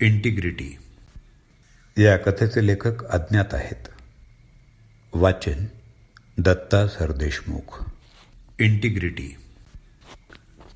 Integrity या कथेचे लेखक अज्ञात आहेत. वाचन दत्ता सरदेशमुख. इंटिग्रिटी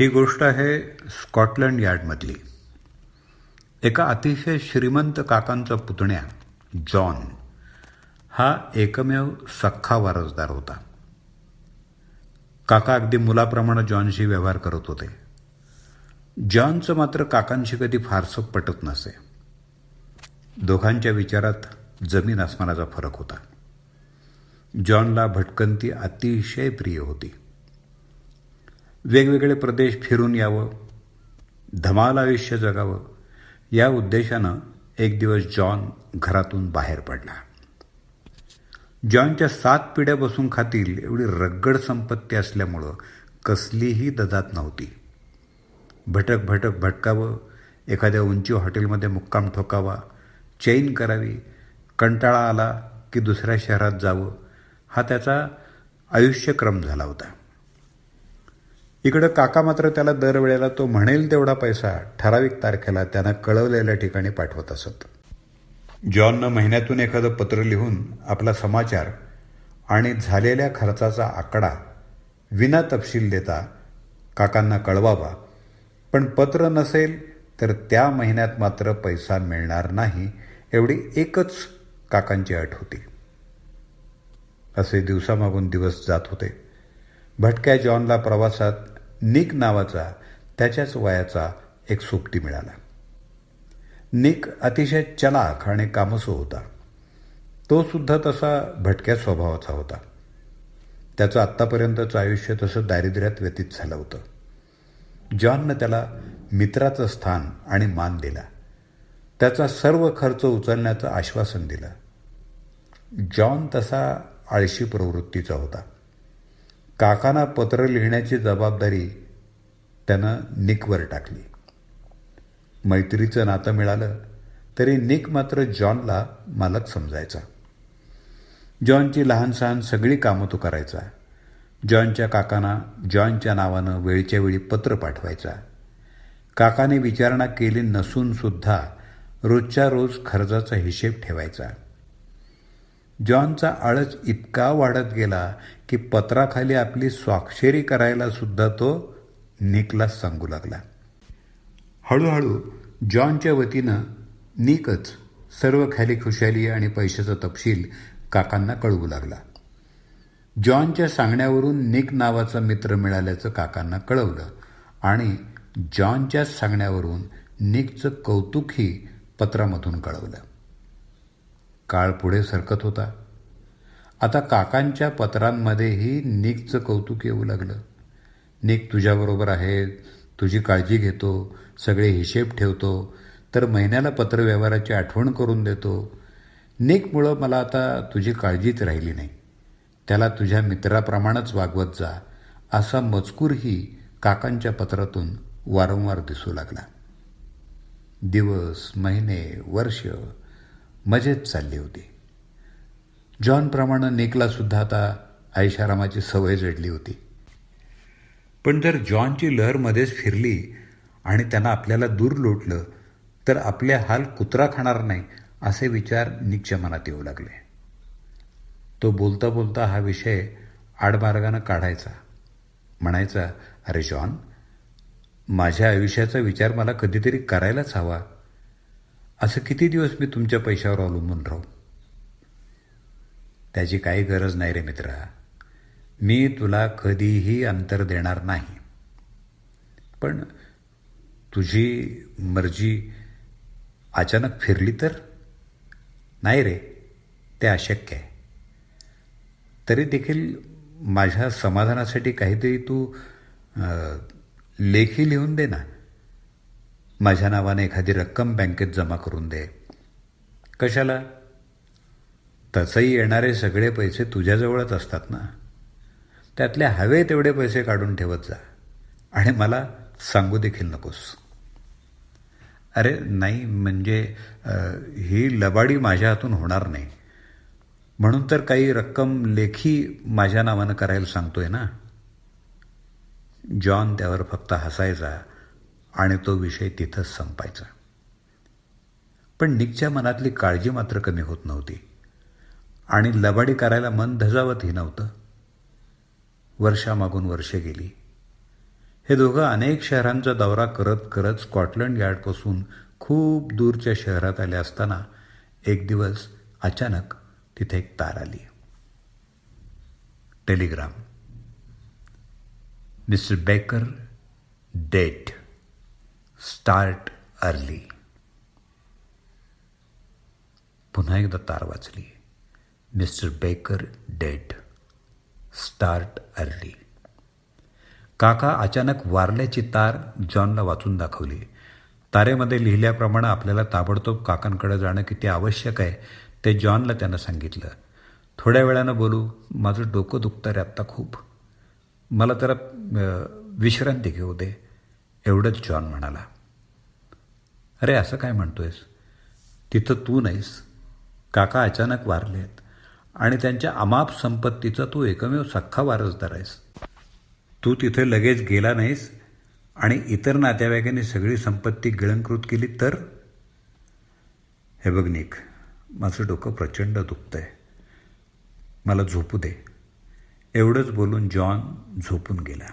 ही गोष्ट आहे स्कॉटलंड यार्डमधली. एका अतिशय श्रीमंत काकांचा पुतण्या जॉन हा एकमेव सख्खा वारसदार होता. काका अगदी मुलाप्रमाणे जॉनशी व्यवहार करत होते. जॉनचं मात्र काकांशी कधी फारसं पटत नसे. दोघांच्या विचारात जमीन आसमानाचा फरक होता. जॉनला भटकंती अतिशय प्रिय होती. वेगवेगळे प्रदेश फिरून यावं धमाल आयुष्य जगावं या उद्देशानं एक दिवस जॉन घरातून बाहेर पडला. जॉनच्या सात पिढ्या बसून खातील एवढी रगड संपत्ती असल्यामुळं कसलीही ददात नव्हती. भटक भटक भटकावं एखाद्या उंची हॉटेलमध्ये मुक्काम ठोकावा चैन करावी कंटाळा आला की दुसऱ्या शहरात जावं हा त्याचा आयुष्यक्रम झाला होता. इकडं काका मात्र त्याला दरवेळेला तो म्हणेल तेवढा पैसा ठराविक तारखेला त्यांना कळवलेल्या ठिकाणी पाठवत असत. जॉननं महिन्यातून एखादं पत्र लिहून आपला समाचार आणि झालेल्या खर्चाचा आकडा विना तपशील देता काकांना कळवावा पण पत्र नसेल तर त्या महिन्यात मात्र पैसा मिळणार नाही एवढी एकच काकांची अट होती. असे दिवसामागून दिवस जात होते. भटक्या जॉनला प्रवासात निक नावाचा त्याच्याच वयाचा एक सोबती मिळाला. निक अतिशय चलाख आणि कामसो होता. तो सुद्धा तसा भटक्या स्वभावाचा होता. त्याचं आत्तापर्यंतचं आयुष्य तसं दारिद्र्यात व्यतीत झालं होतं. जॉननं त्याला मित्राचं स्थान आणि मान दिला. त्याचा सर्व खर्च उचलण्याचं आश्वासन दिलं. जॉन तसा आळशी प्रवृत्तीचा होता. काकांना पत्र लिहिण्याची जबाबदारी त्यानं निकवर टाकली. मैत्रीचं नातं मिळालं तरी निक मात्र जॉनला मालक समजायचा. जॉनची लहान सहान सगळी कामं तो करायचा. जॉनच्या काकांना जॉनच्या नावानं वेळच्या वेळी पत्र पाठवायचा. काकाने विचारणा केली नसूनसुद्धा रोजच्या रोज खर्चाचा हिशेब ठेवायचा. जॉनचा आळस इतका वाढत गेला की पत्राखाली आपली स्वाक्षरी करायला सुद्धा तो निकला सांगू लागला. हळूहळू जॉनच्या वतीनं निकच सर्व खाली खुशाली आणि पैशाचा तपशील काकांना कळवू लागला. जॉनच्या सांगण्यावरून निक नावाचा मित्र मिळाल्याचं काकांना कळवलं आणि जॉनच्या सांगण्यावरून निकचं कौतुकही पत्रामधून कळवलं. काळ पुढे सरकत होता. आता काकांच्या पत्रांमध्येही निकचं कौतुक येऊ लागलं. निक तुझ्याबरोबर आहे तुझी काळजी घेतो सगळे हिशेब ठेवतो तर महिन्याला पत्रव्यवहाराची आठवण करून देतो. निकमुळं मला आता तुझी काळजीच राहिली नाही. त्याला तुझ्या मित्राप्रमाणेच वागवत जा असा मजकूरही काकांच्या पत्रातून वारंवार दिसू लागला. दिवस महिने वर्ष मजेत चालली होती. जॉनप्रमाणे निकलासुद्धा आता ऐशारामाची सवय जडली होती. पण जर जॉनची लहर मध्येच फिरली आणि त्यांना आपल्याला दूर लोटलं तर आपले हाल कुत्रा खाणार नाही असे विचार निकच्या मनात येऊ लागले. तो बोलता बोलता हा विषय आडमार्गानं काढायचा. म्हणायचा अरे जॉन माझ्या आयुष्याचा विचार मला कधीतरी करायलाच हवा. असं किती दिवस मी तुमच्या पैशावर अवलंबून राहू? त्याची काही गरज नाही रे मित्रा. मी तुला कधीही अंतर देणार नाही. पण तुझी मर्जी अचानक फिरली तर? नाही रे ते अशक्य आहे. तरी देखील माझ्या समाधानासाठी काहीतरी तू लेखी लिहून दे ना. माझ्या नावाने एखादी रक्कम बँकेत जमा करून दे. कशाला? तसंही येणारे सगळे पैसे तुझ्याजवळच असतात ना. त्यातले हवे तेवढे पैसे काढून ठेवत जा. आणि मला सांगू देखील नकोस. अरे नाही म्हणजे ही लबाडी माझ्या हातून होणार नाही. म्हणून तर काही रक्कम लेखी माझ्या नावानं करायला सांगतोय ना. जॉन त्यावर फक्त हसायचा आणि तो विषय तिथंच संपायचा. पण निकच्या मनातली काळजी मात्र कमी होत नव्हती. आणि लबाडी करायला मन धजावतही नव्हतं. वर्षामागून वर्षे गेली. हे दोघं अनेक शहरांचा दौरा करत करत स्कॉटलंड यार्डपासून खूप दूरच्या शहरात आले असताना एक दिवस अचानक तिथे एक तार आली. Telegram. Mister Baker dead. Start early. पुन्हा एकदा तार वाचली. Mister Baker dead start early. काका अचानक वारल्याची तार जॉनला वाचून दाखवली. तारेमध्ये लिहिल्याप्रमाणे आपल्याला ताबडतोब काकांकडे जाणं किती आवश्यक आहे ते जॉनला त्यानं सांगितलं. थोड्या वेळानं बोलू माझं डोकं दुखतं रे आत्ता खूप. मला जरा विश्रांती घेऊ दे एवढंच जॉन म्हणाला. अरे असं काय म्हणतोयस? तिथं तू नाहीस. काका अचानक वारले आहेत आणि त्यांच्या अमाप संपत्तीचा तू एकमेव सख्खा वारसदार आहेस. तू तिथे लगेच गेला नाहीस आणि इतर नातेवाईकांनी सगळी संपत्ती गिळंकृत केली तर? हे बघ निक माझं डोकं प्रचंड दुखतंय. मला झोपू दे. एवढंच बोलून जॉन झोपून गेला.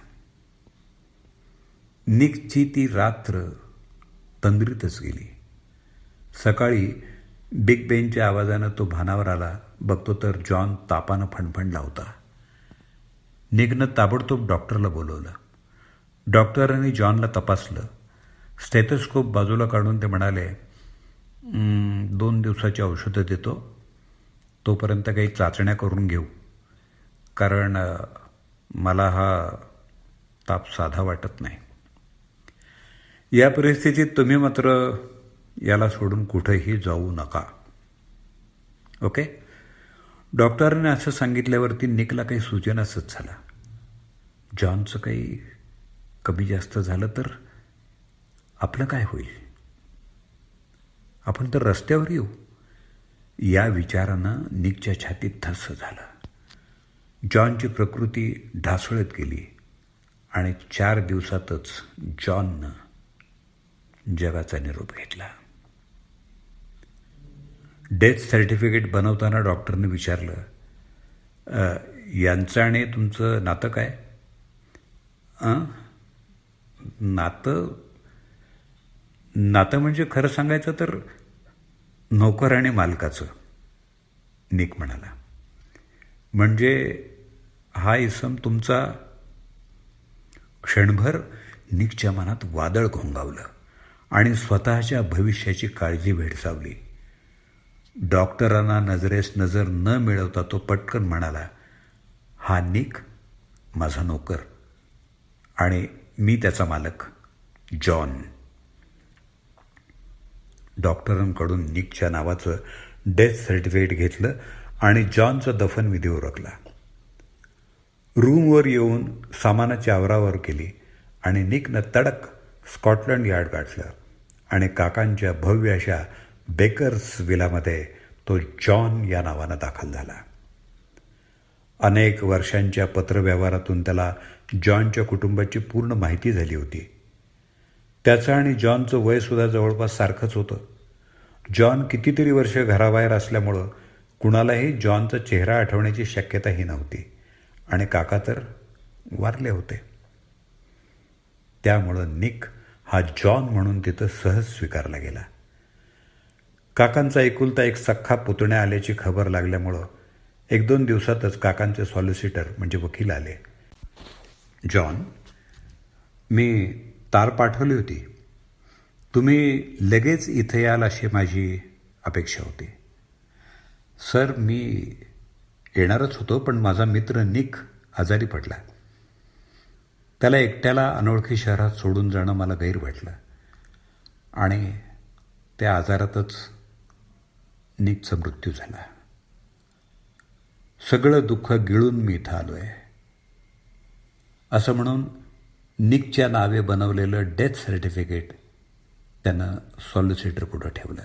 निकची ती रात्र तंद्रीतच गेली. सकाळी बिग बेनच्या आवाजानं तो भानावर आला. बघतो तर जॉन तापानं फणफणला होता. निघनं ताबडतोब डॉक्टरला बोलवलं. डॉक्टरांनी जॉनला तपासलं. स्टेथोस्कोप बाजूला काढून ते म्हणाले दोन दिवसाची औषधं देतो. तोपर्यंत काही चाचण्या करून घेऊ. कारण मला हा ताप साधा वाटत नाही. या परिस्थितीत तुम्ही मात्र याला सोडून कुठेही जाऊ नका. ओके? डॉक्टरने असं सांगितल्यावरती निकला काही सूचनाच झाला. जॉनचं काही कमी जास्त झालं तर आपलं काय होईल? आपण तर रस्त्यावर येऊ. या विचारानं निकच्या छातीत धस्स झालं. जॉनची प्रकृती ढासळत गेली आणि चार दिवसातच जॉननं जगाचा निरोप घेतला. डेथ सर्टिफिकेट बनवताना डॉक्टरने विचारलं यांचं आणि तुमचं नातं काय? नातं नातं म्हणजे खरं सांगायचं तर नोकर आणि मालकाचं. निक म्हणाला. म्हणजे हा इसम तुमचा क्षणभर निकच्या मनात वादळ घोंगावलं आणि स्वतःच्या भविष्याची काळजी भेडसावली. डॉक्टरांना नजरेस नजर न मिळवता तो पटकन म्हणाला हा निक माझा नोकर आणि मी त्याचा मालक जॉन. डॉक्टरांकडून निकच्या नावाचं डेथ सर्टिफिकेट घेतलं आणि जॉनचं दफन विधी ओळखला रूमवर येऊन सामानाची आवरावर केली आणि निकनं तडक स्कॉटलंड यार्ड गाठलं आणि काकांच्या भव्य अशा बेकर्स विलामध्ये तो जॉन या नावानं दाखल झाला. अनेक वर्षांच्या पत्रव्यवहारातून त्याला जॉनच्या कुटुंबाची पूर्ण माहिती झाली होती. त्याचं आणि जॉनचं वयसुद्धा जवळपास सारखंच होतं. जॉन कितीतरी वर्ष घराबाहेर असल्यामुळं कुणालाही जॉनचा चेहरा आठवण्याची शक्यताही नव्हती. आणि काका तर वारले होते. त्यामुळं निक हा जॉन म्हणून तिथं सहज स्वीकारला गेला. काकांचा एकुलता एक सख्खा पुतण्या आल्याची खबर लागल्यामुळं एक दोन दिवसातच काकांचे सॉलिसिटर म्हणजे वकील आले. जॉन मी तार पाठवली होती. तुम्ही लगेच इथे याल अशी माझी अपेक्षा होती. सर मी येणारच होतो पण माझा मित्र निक आजारी पडला. त्याला एकट्याला अनोळखी शहरात सोडून जाणं मला गैर वाटलं. आणि त्या आजारातच निकचा मृत्यू झाला. सगळं दुःख गिळून मी इथं आलो आहे असं म्हणून निकच्या नावे बनवलेलं डेथ सर्टिफिकेट त्यानं सॉलिसिटर पुढं ठेवलं?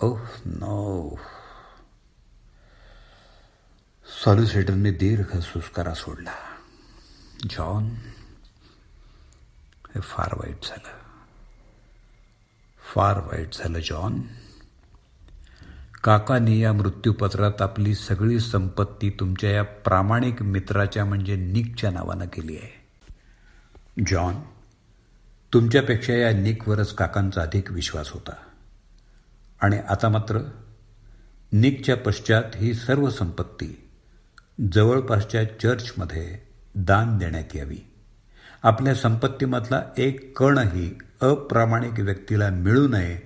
ओह नो सॉलिसिटरने दीर्घ सुस्कारा सोडला. जॉन हे फार वाईट झालं. फार वाईट झालं जॉन काकाने या मृत्यूपत्रात आपली सगळी संपत्ती तुमच्या या प्रामाणिक मित्राच्या म्हणजे निकच्या नावानं केली आहे. जॉन तुमच्यापेक्षा या निकवरच काकांचा अधिक विश्वास होता. आणि आता मात्र निकच्या पश्चात ही सर्व संपत्ती जवळपासच्या चर्चमध्ये दान देण्यात यावी. आपल्या संपत्तीमधला एक कणही अप्रामाणिक व्यक्तीला मिळू नये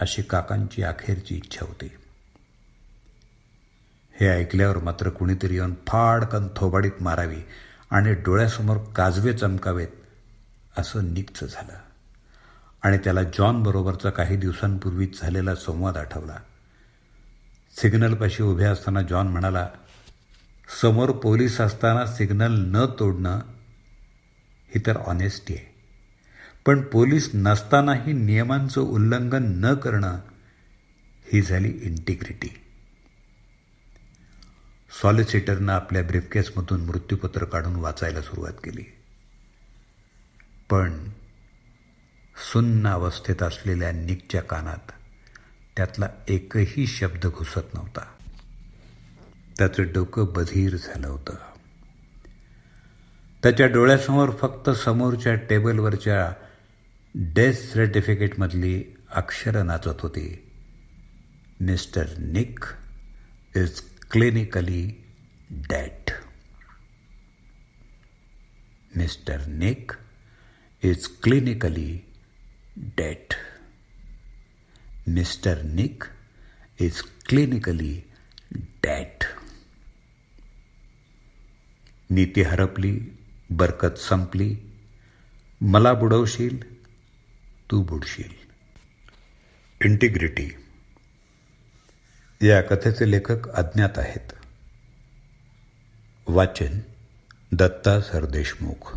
अशी काकांची अखेरची इच्छा होती. हे ऐकल्यावर मात्र कुणीतरी येऊन फाडकन थोबाडीत मारावी आणि डोळ्यासमोर काजवे चमकावेत असं निकचं झालं. आणि त्याला जॉनबरोबरचा काही दिवसांपूर्वीच झालेला संवाद आठवला. सिग्नलपाशी उभे असताना जॉन म्हणाला समोर पोलीस असताना सिग्नल न तोडणं ही तर ऑनेस्टी आहे. पण पोलीस नसतानाही नियमांचं उल्लंघन न करणं ही झाली इंटिग्रिटी. सॉलिसिटरनं आपल्या ब्रिफकेसमधून मृत्यूपत्र काढून वाचायला सुरुवात केली. पण सुन्न अवस्थेत असलेल्या निकच्या कानात त्यातला एकही शब्द घुसत नव्हता. त्याचं डोकं बधीर झालं होतं. त्याच्या डोळ्यासमोर फक्त समोरच्या टेबलवरच्या डेथ सर्टिफिकेटमधली अक्षरं नाचत होती. Mister Nick is clinically dead mister Nick is clinically dead mister Nick is clinically dead नीती हरपली बरकत संपली मला बुडवशील तू बुडशील इंटिग्रिटी या कथेचे लेखक अज्ञात आहेत. वाचन दत्ता सरदेशमुख.